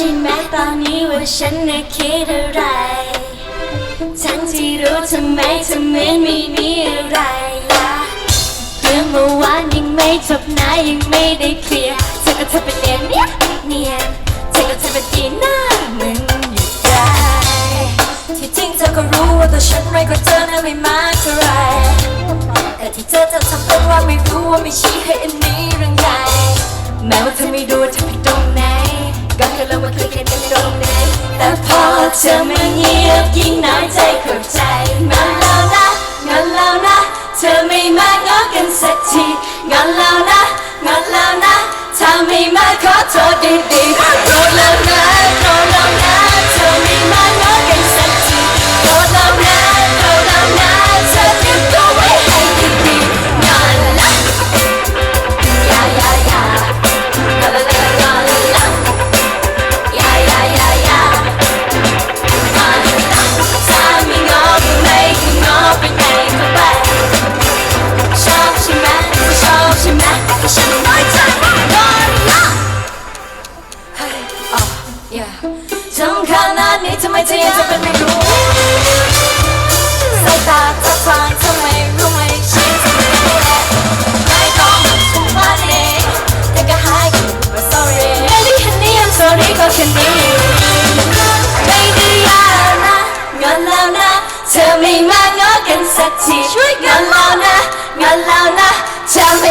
ช่แม้ตอนนี้ว่าฉันน่ะคิดอะไร ทั้งที่รู้ทำไมเธอเหมือนไม่มีอะไรล่ะเรื่องเมื่อวานยังไม่จบนะยังไม่ได้เคลียร์เธอก็เธอเป็นเนียนเนี่ยเนียนเธอก็เธอเป็นดีหน้ามึงอยู่ได้ที่จริงเธอก็รู้ว่าตัวฉันไรก็เธอนั้นไม่มากเท่าไรแต่ที่เธอจะทำเป็นว่าไม่รู้ว่าไม่ชี้ให้อันนี้เรื่องใหญ่แม้ว่าเธอไม่รู้ว่าเธอ เธอไม่เงียบยิ่งน้อยใจเข้าใจงอนแล้วนะงอนแล้วนะ เธอไม่มาง้อกันสักทีงอนแล้วนะงอนแล้วนะ ถ้าไม่มาขอโทษดีๆโกรธแล้วนะ จำขนาดนี้ทำไมเธอยังจะเป็นไม่รู้สายตาท่าทางทำไมรู้ไหมฉันจะไม่รู้แหละไม่ต้องมานี้แต่ก็หายกัน sorry maybe honey I'm sorry ก็แค่นี้ไม่ได้ยากนะงอนแล้วนะเธอไม่มางอกันสักทีงอนแล้วนะงอนแล้วนะเธอ